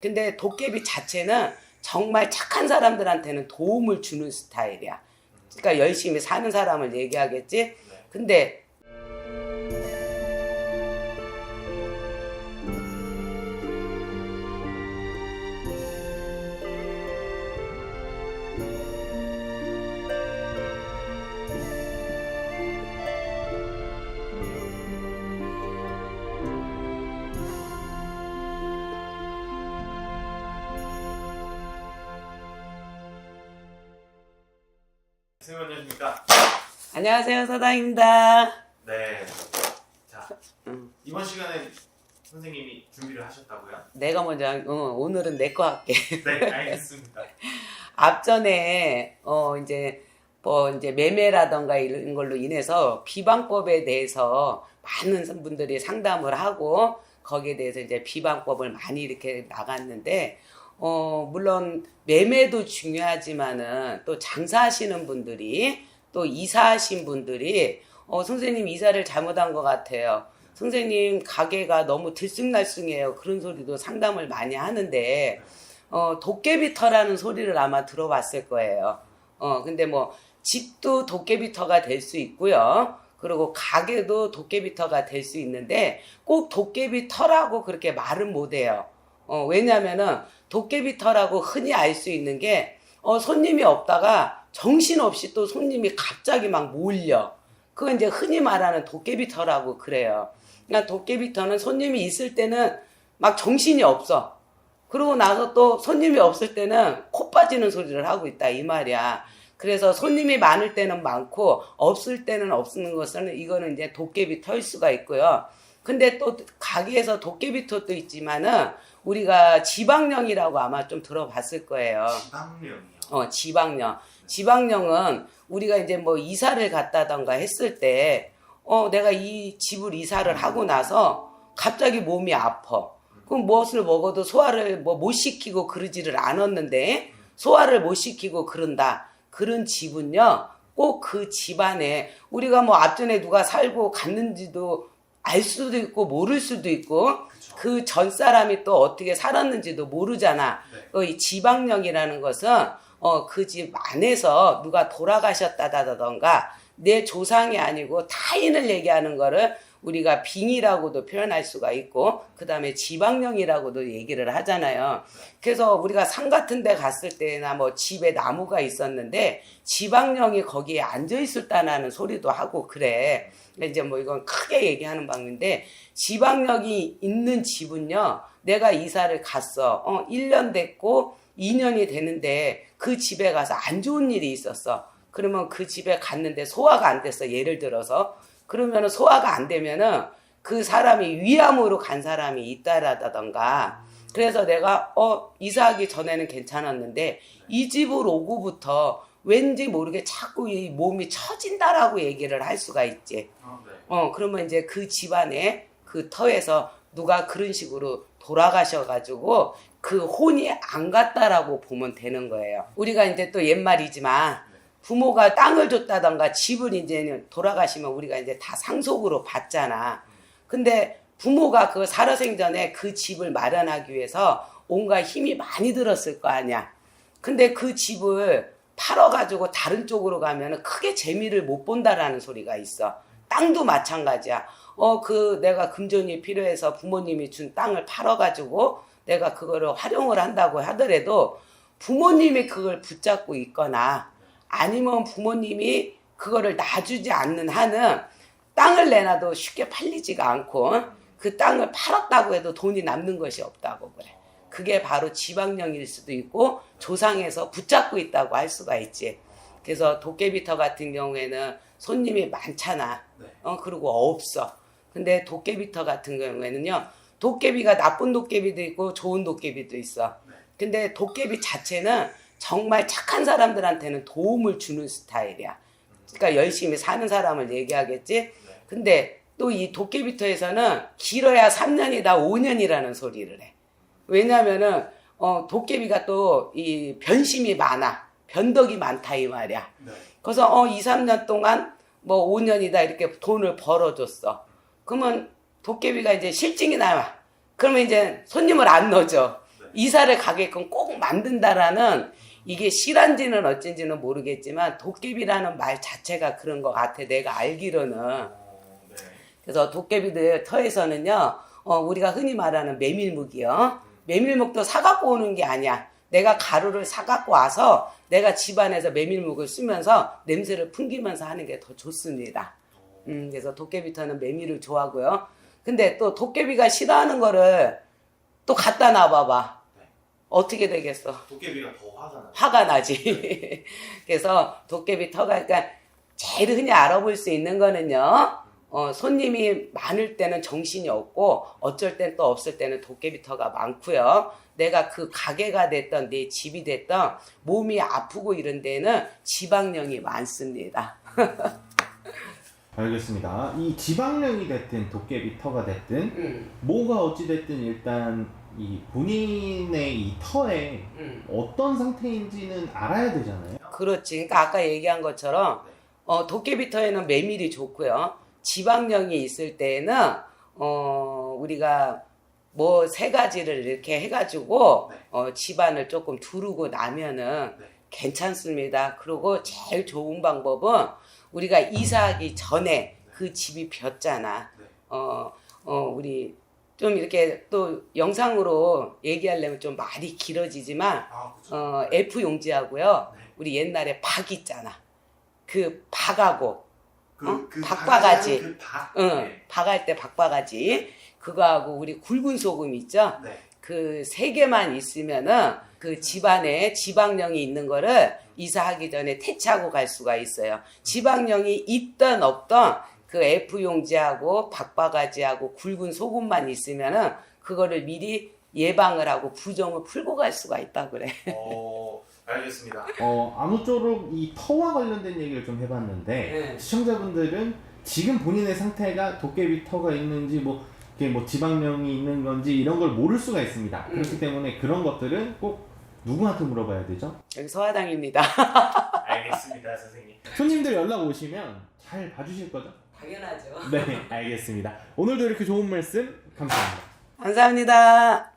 근데 도깨비 자체는 정말 착한 사람들한테는 도움을 주는 스타일이야. 그러니까 열심히 사는 사람을 얘기하겠지. 근데 선생님 안녕하십니까? 안녕하세요 사당입니다. 네. 자, 음. 이번 시간에 선생님이 준비를 하셨다고요? 내가 먼저 어, 오늘은 내 거 할게. 네, 알겠습니다. 앞전에 어 이제 뭐 이제 매매라던가 이런 걸로 인해서 비방법에 대해서 많은 분들이 상담을 하고 거기에 대해서 이제 비방법을 많이 이렇게 나갔는데 어 물론 매매도 중요하지만은 또 장사하시는 분들이 또 이사하신 분들이 어 선생님 이사를 잘못한 것 같아요. 선생님 가게가 너무 들쑥날쑥해요. 그런 소리도 상담을 많이 하는데 어, 도깨비터라는 소리를 아마 들어봤을 거예요. 어, 근데 뭐, 집도 도깨비터가 될 수 있고요. 그리고 가게도 도깨비터가 될 수 있는데, 꼭 도깨비터라고 그렇게 말은 못 해요. 어, 왜냐면은, 도깨비터라고 흔히 알 수 있는 게, 어, 손님이 없다가 정신없이 또 손님이 갑자기 막 몰려. 그건 이제 흔히 말하는 도깨비터라고 그래요. 그러니까 도깨비터는 손님이 있을 때는 막 정신이 없어. 그러고 나서 또 손님이 없을 때는 코 빠지는 소리를 하고 있다 이 말이야. 그래서 손님이 많을 때는 많고 없을 때는 없는 것은 이거는 이제 도깨비 털 수가 있고요. 근데 또 가게에서 도깨비 털도 있지만은 우리가 지방령이라고 아마 좀 들어봤을 거예요. 지방령이요. 어, 지방령. 지방령은 우리가 이제 뭐 이사를 갔다던가 했을 때, 어, 내가 이 집을 이사를 하고 나서 갑자기 몸이 아파. 그럼 무엇을 먹어도 소화를 뭐 못 시키고 그러지를 않았는데, 소화를 못 시키고 그런다. 그런 집은요, 꼭 그 집안에 우리가 뭐 앞전에 누가 살고 갔는지도 알 수도 있고 모를 수도 있고. 그 전 사람이 또 어떻게 살았는지도 모르잖아. 네. 어, 이 지방령이라는 것은 어, 그 집 안에서 누가 돌아가셨다다던가 내 조상이 아니고 타인을 얘기하는 거를 우리가 빙이라고도 표현할 수가 있고 그 다음에 지방령이라고도 얘기를 하잖아요. 그래서 우리가 산 같은 데 갔을 때나 뭐 집에 나무가 있었는데 지방령이 거기에 앉아 있었다는 소리도 하고 그래. 이제 뭐 이건 크게 얘기하는 방인데 지방령이 있는 집은요. 내가 이사를 갔어. 어, 1년 됐고 2년이 되는데 그 집에 가서 안 좋은 일이 있었어. 그러면 그 집에 갔는데 소화가 안 됐어. 예를 들어서. 그러면은 소화가 안 되면은 그 사람이 위암으로 간 사람이 있다라던가. 그래서 내가 어 이사하기 전에는 괜찮았는데 이 집으로 오고부터 왠지 모르게 자꾸 이 몸이 처진다라고 얘기를 할 수가 있지. 아, 네. 어, 그러면 이제 그 집안에 그 터에서 누가 그런 식으로 돌아가셔가지고 그 혼이 안 갔다라고 보면 되는 거예요. 우리가 이제 또 옛말이지만 부모가 땅을 줬다던가 집을 이제 돌아가시면 우리가 이제 다 상속으로 받잖아. 근데 부모가 그 살아생전에 그 집을 마련하기 위해서 온갖 힘이 많이 들었을 거 아니야. 근데 그 집을 팔아가지고 다른 쪽으로 가면 크게 재미를 못 본다라는 소리가 있어. 땅도 마찬가지야. 어, 그 내가 금전이 필요해서 부모님이 준 땅을 팔아가지고 내가 그거를 활용을 한다고 하더라도 부모님이 그걸 붙잡고 있거나 아니면 부모님이 그거를 놔주지 않는 한은 땅을 내놔도 쉽게 팔리지가 않고 그 땅을 팔았다고 해도 돈이 남는 것이 없다고 그래. 그게 바로 지방령일 수도 있고 조상에서 붙잡고 있다고 할 수가 있지. 그래서 도깨비터 같은 경우에는 손님이 많잖아. 네. 어, 그리고 없어. 근데 도깨비터 같은 경우에는요, 도깨비가 나쁜 도깨비도 있고 좋은 도깨비도 있어. 네. 근데 도깨비 자체는 정말 착한 사람들한테는 도움을 주는 스타일이야. 그러니까 열심히 사는 사람을 얘기하겠지. 근데 또 이 도깨비터에서는 길어야 3년이다 5년이라는 소리를 해. 왜냐면은 어, 도깨비가 또 이 변심이 많아. 변덕이 많다 이 말이야. 네. 그래서 어 2, 3년 동안 뭐 5년이다 이렇게 돈을 벌어줬어. 그러면 도깨비가 이제 실증이 나와. 그러면 이제 손님을 안 넣어줘. 이사를 가게끔 꼭 만든다라는 이게 실한지는 어쩐지는 모르겠지만 도깨비라는 말 자체가 그런 것 같아. 내가 알기로는. 그래서 도깨비들 터에서는요, 어, 우리가 흔히 말하는 메밀묵이요. 메밀묵도 사갖고 오는 게 아니야. 내가 가루를 사갖고 와서 내가 집안에서 메밀묵을 쓰면서 냄새를 풍기면서 하는 게 더 좋습니다. 음, 그래서 도깨비 터는 메밀을 좋아하고요. 근데 또 도깨비가 싫어하는 거를 또 갖다 놔봐봐. 네. 어떻게 되겠어? 도깨비가 더 화가 나요. 화가 나지. 그래서 도깨비 터가, 그러니까 제일 흔히 알아볼 수 있는 거는요, 어, 손님이 많을 때는 정신이 없고, 어쩔 땐 또 없을 때는 도깨비 터가 많고요. 내가 그 가게가 됐던, 내 집이 됐던, 몸이 아프고 이런 데는 지방령이 많습니다. 알겠습니다. 이 지방령이 됐든 도깨비 터가 됐든 음, 뭐가 어찌 됐든 일단 이 본인의 이 터에 음. 어떤 상태인지는 알아야 되잖아요. 그렇지. 그러니까 아까 얘기한 것처럼 어, 도깨비터에는 메밀이 좋고요. 지방령이 있을 때에는 어, 우리가 뭐 세 가지를 이렇게 해가지고 네. 어, 집안을 조금 두르고 나면은 네. 괜찮습니다. 그리고 제일 좋은 방법은 우리가 이사하기 전에 그 집이 폈잖아. 네. 어, 어, 우리 좀 이렇게 또 영상으로 얘기하려면 좀 말이 길어지지만 아, 그죠. 어, F 용지하고요. 네. 우리 옛날에 박 있잖아. 그 박하고, 그, 어? 그 박바가지. 그 박. 응, 네. 박할 때 박바가지. 그거하고 우리 굵은 소금 있죠? 네. 그세 개만 있으면은 그 집안에 지방령이 있는 거를 이사하기 전에 퇴치하고 갈 수가 있어요. 지방령이 있던 없던 그 F 용지하고 박바가지하고 굵은 소금만 있으면은 그거를 미리 예방을 하고 부정을 풀고 갈 수가 있다 그래. 어, 알겠습니다. 어, 아무쪼록 이 터와 관련된 얘기를 좀 해봤는데 네. 시청자분들은 지금 본인의 상태가 도깨비 터가 있는지 뭐 이게 뭐 지방령이 있는 건지 이런 걸 모를 수가 있습니다. 음. 그렇기 때문에 그런 것들은 꼭 누구한테 물어봐야 되죠? 여기 서화당입니다. 알겠습니다, 선생님. 손님들 연락 오시면 잘 봐주실 거죠? 당연하죠. 네, 알겠습니다. 오늘도 이렇게 좋은 말씀 감사합니다. 감사합니다.